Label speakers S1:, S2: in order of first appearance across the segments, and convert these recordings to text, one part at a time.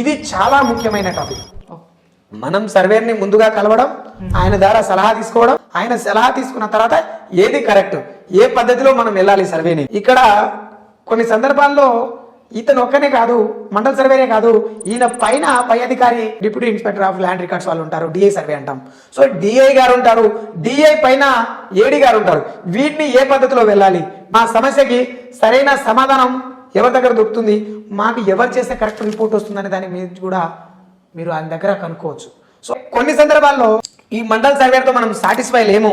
S1: ఇది చాలా ముఖ్యమైన టాపిక్. మనం సర్వేర్ని ముందుగా కలవడం ఆయన ద్వారా సలహా తీసుకోవడం ఆయన సలహా తీసుకున్న తర్వాత ఏది కరెక్ట్ ఏ పద్ధతిలో మనం వెళ్ళాలి సర్వేని. ఇక్కడ కొన్ని సందర్భాల్లో ఇతను ఒక్కనే కాదు మండల సర్వేనే కాదు ఈయన పైన పై అధికారి deputy inspector of land records వాళ్ళు ఉంటారు డిఐ సర్వే అంటాం. సో డిఐ గారు ఉంటారు డిఐ పైన ఏడి గారు ఉంటారు. వీటిని ఏ పద్ధతిలో వెళ్ళాలి? మా సమస్యకి సరైన సమాధానం ఎవరి దగ్గర దొరుకుతుంది? మాకు ఎవరు చేస్తే కరెక్ట్ రిపోర్ట్ వస్తుందనే దాని మీద కూడా మీరు ఆయన దగ్గర కనుక్కోవచ్చు. సో కొన్ని సందర్భాల్లో ఈ మండల్ సర్వేతో మనం సాటిస్ఫై లేము.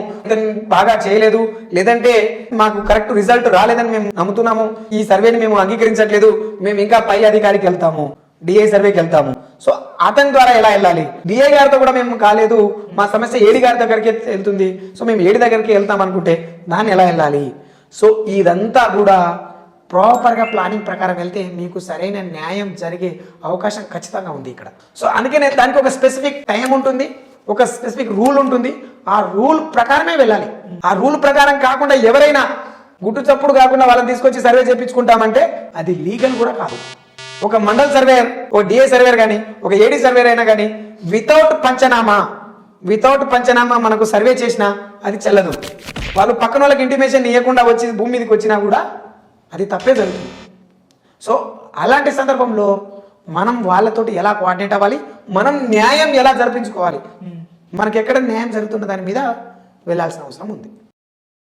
S1: బాగా చేయలేదు. లేదంటే మాకు కరెక్ట్ రిజల్ట్ రాలేదని మేము నమ్ముతున్నాము. ఈ సర్వేని మేము అంగీకరించట్లేదు. మేము ఇంకా పై అధికారికి వెళ్తాము. డిఐ సర్వేకి వెళ్తాము. సో అతని ద్వారా ఎలా వెళ్ళాలి? డిఐ గారితో కూడా మేము కాలేదు. మా సమస్య ఏడి గారి దగ్గరికి వెళ్తుంది. సో మేము ఏడి దగ్గరికి వెళ్తాం అనుకుంటే దాన్ని ఎలా వెళ్ళాలి? సో ఇదంతా కూడా ప్రాపర్గా ప్లానింగ్ ప్రకారం వెళ్తే మీకు సరైన న్యాయం జరిగే అవకాశం ఖచ్చితంగా ఉంది ఇక్కడ. సో అందుకనే దానికి ఒక స్పెసిఫిక్ టైం ఉంటుంది ఒక స్పెసిఫిక్ రూల్ ఉంటుంది. ఆ రూల్ ప్రకారమే వెళ్ళాలి. ఆ రూల్ ప్రకారం కాకుండా ఎవరైనా గుట్టు చప్పుడు కాకుండా వాళ్ళని తీసుకొచ్చి సర్వే చేయించుకుంటామంటే అది లీగల్ కూడా కాదు. ఒక మండల్ సర్వేయర్ ఒక డిఏ సర్వేయర్ కానీ ఒక ఏడీ సర్వేయర్ అయినా కానీ వితౌట్ పంచనామా వితౌట్ పంచనామా మనకు సర్వే చేసినా అది చెల్లదు. వాళ్ళు పక్కన వాళ్ళకి ఇంటిమేషన్ ఇవ్వకుండా వచ్చి భూమి మీదకి వచ్చినా కూడా అది తప్పే జరుగుతుంది. సో అలాంటి సందర్భంలో మనం వాళ్ళతోటి ఎలా కోఆర్డినేట్ అవ్వాలి? మనం న్యాయం ఎలా జరిపించుకోవాలి? మనకి ఎక్కడ న్యాయం జరుగుతున్న దాని మీద వెళ్ళాల్సిన అవసరం ఉంది.